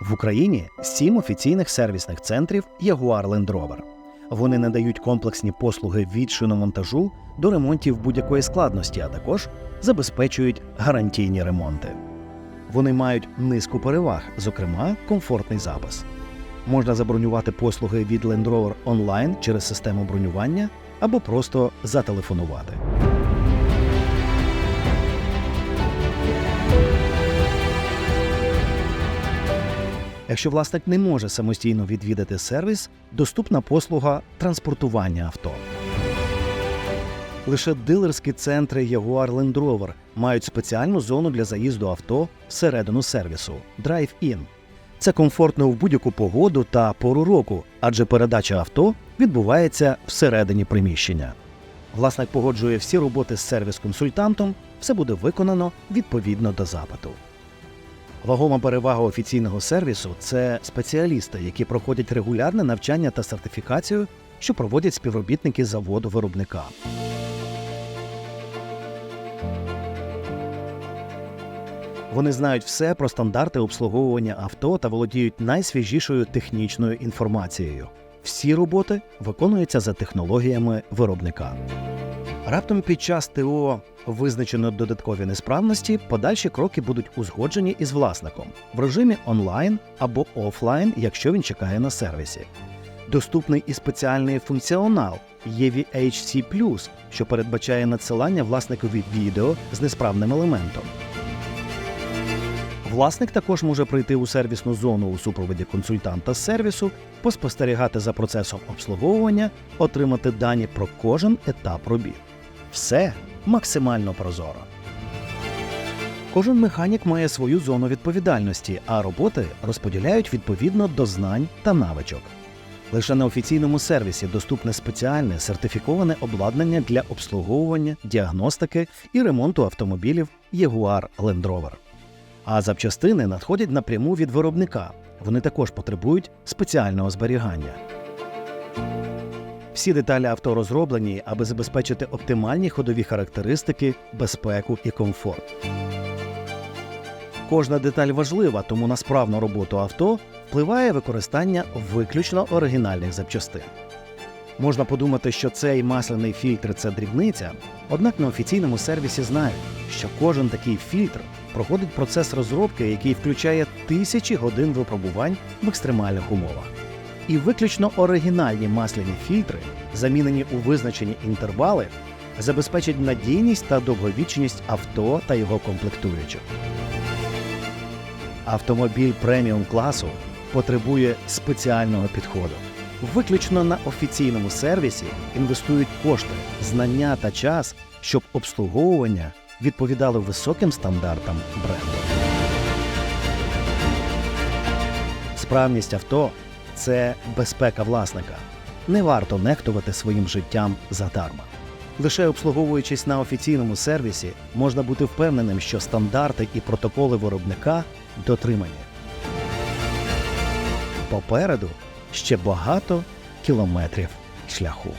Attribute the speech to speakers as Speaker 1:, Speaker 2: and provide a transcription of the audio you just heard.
Speaker 1: В Україні сім офіційних сервісних центрів Jaguar Land Rover. Вони надають комплексні послуги від шиномонтажу до ремонтів будь-якої складності, а також забезпечують гарантійні ремонти. Вони мають низку переваг, зокрема, комфортний запис. Можна забронювати послуги від Land Rover онлайн через систему бронювання або просто зателефонувати. Якщо власник не може самостійно відвідати сервіс, доступна послуга транспортування авто. Лише дилерські центри Jaguar Land Rover мають спеціальну зону для заїзду авто всередину сервісу Drive-In. Це комфортно в будь-яку погоду та пору року, адже передача авто відбувається всередині приміщення. Власник погоджує всі роботи з сервіс-консультантом, все буде виконано відповідно до запиту. Вагома перевага офіційного сервісу це спеціалісти, які проходять регулярне навчання та сертифікацію, що проводять співробітники заводу виробника. Вони знають все про стандарти обслуговування авто та володіють найсвіжішою технічною інформацією. Всі роботи виконуються за технологіями виробника. Раптом під час ТО визначено додаткові несправності, подальші кроки будуть узгоджені із власником в режимі онлайн або офлайн, якщо він чекає на сервісі. Доступний і спеціальний функціонал EVHC+, що передбачає надсилання власникові відео з несправним елементом. Власник також може прийти у сервісну зону у супроводі консультанта з сервісу, поспостерігати за процесом обслуговування, отримати дані про кожен етап робіт. Все максимально прозоро. Кожен механік має свою зону відповідальності, а роботи розподіляють відповідно до знань та навичок. Лише на офіційному сервісі доступне спеціальне сертифіковане обладнання для обслуговування, діагностики і ремонту автомобілів Jaguar Land Rover. А запчастини надходять напряму від виробника. Вони також потребують спеціального зберігання. Всі деталі авто розроблені, аби забезпечити оптимальні ходові характеристики, безпеку і комфорт. Кожна деталь важлива, тому на справну роботу авто впливає використання виключно оригінальних запчастин. Можна подумати, що цей масляний фільтр це дрібниця, однак на офіційному сервісі знають, що кожен такий фільтр проходить процес розробки, який включає тисячі годин випробувань в екстремальних умовах. І виключно оригінальні масляні фільтри, замінені у визначені інтервали, забезпечать надійність та довговічність авто та його комплектуючих. Автомобіль преміум класу потребує спеціального підходу. Виключно на офіційному сервісі інвестують кошти, знання та час, щоб обслуговування відповідало високим стандартам бренду. Справність авто це безпека власника. Не варто нехтувати своїм життям задарма. Лише обслуговуючись на офіційному сервісі, можна бути впевненим, що стандарти і протоколи виробника дотримані. Попереду ще багато кілометрів шляху.